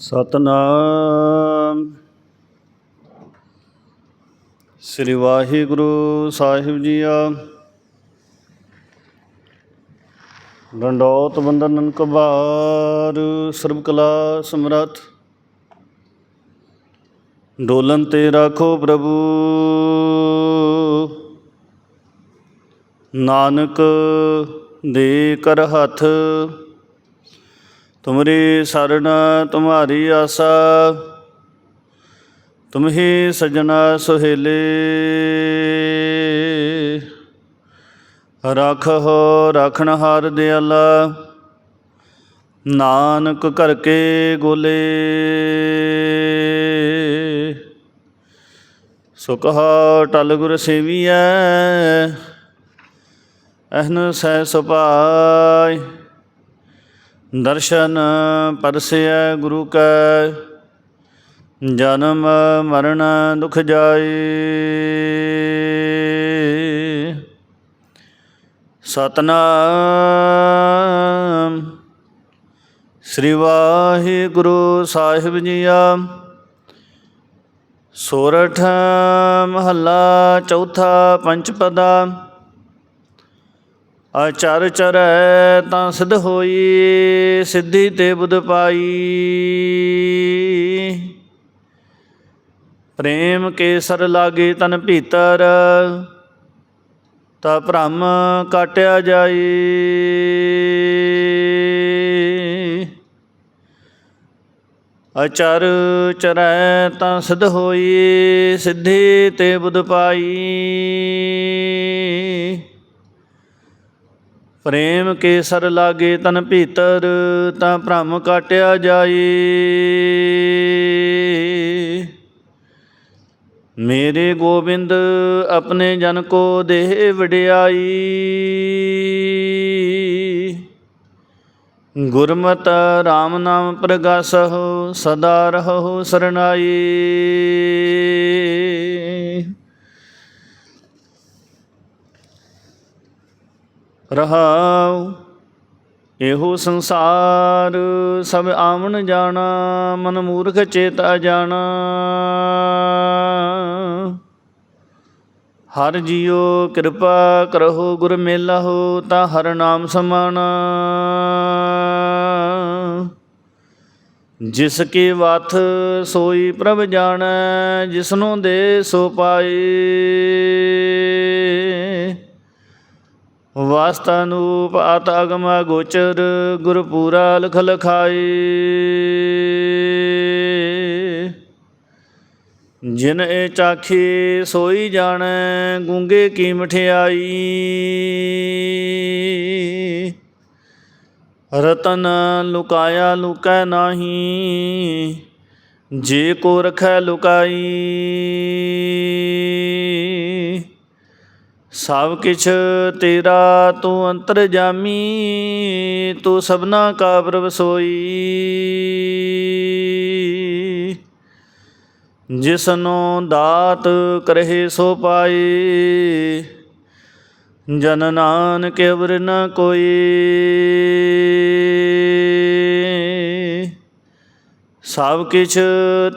ਸਤਨਾਮ। ਸ੍ਰੀ ਵਾਹਿਗੁਰੂ ਸਾਹਿਬ ਜੀਆ। ਡੰਡੋਤ ਬੰਦਨ ਕਬਾਰ, ਸਰਬ ਕਲਾ ਸਮਰੱਥ। ਡੋਲਨ ਤੇ ਰਾਖੋ ਪ੍ਰਭੂ। ਨਾਨਕ ਦੇ ਕਰ ਹੱਥ। ਤੁਮਰੀ ਸਰਣ ਤੁਮਾਰੀ ਆਸਾ, ਤੁਮਹੀ ਸਜਣਾ ਸੁਹੇਲੇ। ਰਖੋ ਰਖਣ ਹਾਰ ਦਿਆਲਾ, ਨਾਨਕ ਕਰ ਕੇ ਗੋਲੇ। ਸੁਖਾ ਟਲ ਗੁਰ ਸੇਵੀਐ, ਅਹਨ ਸਹਿ ਸੁਭਾਇ। ਦਰਸ਼ਨ ਪਰਸਿਐ ਗੁਰੂ ਕੈ, ਜਨਮ ਮਰਨ ਦੁਖ ਜਾਏ। ਸਤਨਾਮ ਸ੍ਰੀ ਵਾਹਿਗੁਰੂ ਸਾਹਿਬ ਜੀਆ। ਸੋਰਠ ਮਹੱਲਾ ਚੌਥਾ ਪੰਚਪਦਾ। ਪਦਾ ਆਚਰ ਚਰੈ ਤਾਂ ਸਿਧ ਹੋਈ, ਸਿੱਧੀ ਤੇ ਬੁਧ ਪਾਈ। ਪ੍ਰੇਮ ਕੇਸਰ ਲਾਗੇ ਤਨ ਭੀਤਰ, ਤਾ ਭ੍ਰਮ ਕਾਟਿਆ ਜਾਈ। ਅਚਰ ਚਰੈ ਤਾਂ ਸਿਧ ਹੋਈ, ਸਿੱਧੀ ਤੇ ਬੁਧ ਪਾਈ। ਪ੍ਰੇਮ ਕੇਸਰ ਲਾਗੇ ਤਨ ਭੀਤਰ, ਤਾਂ ਭ੍ਰਮ ਕਾਟਿਆ ਜਾਈ ਮੇਰੇ ਗੋਬਿੰਦ, ਆਪਣੇ ਜਨ ਕੋ ਦੇਹ ਵਡਿਆਈ। ਗੁਰਮਤ RAM ਨਾਮ ਪ੍ਰਗਾਸਹੁ, ਸਦਾ ਰਹੋ ਸਰਨਾਈ ਰਹਾਉ। ਇਹੋ ਸੰਸਾਰ ਸਭ ਆਵਣ ਜਾਣਾ, ਮਨ ਮੂਰਖ ਚੇਤਾ ਜਾਣਾ। ਹਰ ਜੀਓ ਕਿਰਪਾ ਕਰਹੁ, ਗੁਰ ਮੇਲਾਹੋ, ਤਾਂ ਹਰ ਨਾਮ ਸਮਾਣਾ। ਜਿਸ ਕੀ ਵਥ ਸੋਈ ਪ੍ਰਭ ਜਾਣੈ, ਜਿਸਨੂੰ ਦੇ ਸੋ ਪਾਏ। ਵਾਸਤਾ ਨੂਪ ਆਤ ਅਗਮ ਗੋਚਰ, ਗੁਰਪੂਰਾ ਲਖ ਲਖਾਈ। ਜਿਨ ਇਹ ਚਾਖੀ ਸੋਈ ਜਾਣੈ, ਗੁੰਗੇ ਕੀ ਮਠਿਆਈ। ਰਤਨ ਲੁਕਾਇਆ ਲੁਕੈ ਨਾਹੀ, ਜੇ ਕੋ ਰਖੈ ਲੁਕਾਈ। ਸਭ ਕਿਛ ਤੇਰਾ ਤੂੰ ਅੰਤਰ ਜਾਮੀ, ਤੂੰ ਸਭਨਾ ਕਾ ਪ੍ਰਭ ਸੋਈ ਜਿਸਨੂੰ ਦਾਤ ਕਰਹਿ ਸੋ ਪਾਈ ਜਨ ਨਾਨਕ ਅਵਰ ਨ ਕੋਈ ਸਭ ਕਿਛ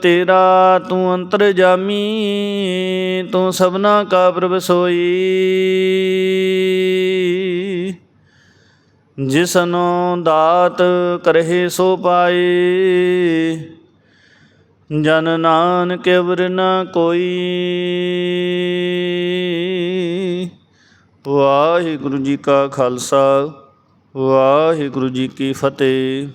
ਤੇਰਾ ਤੂੰ ਅੰਤਰ ਜਾਮੀ, ਤੂੰ ਸਭਨਾ ਕਾ ਪ੍ਰਭ ਸੋਈ। ਜਿਸਨੂੰ ਦਾਤ ਕਰਹਿ ਸੋ ਪਾਏ ਜਨ ਨਾਨਕ ਅਵਰ ਨ ਕੋਈ। ਵਾਹਿਗੁਰੂ ਜੀ ਕਾ ਖਾਲਸਾ, ਵਾਹਿਗੁਰੂ ਜੀ ਕੀ ਫਤਿਹ।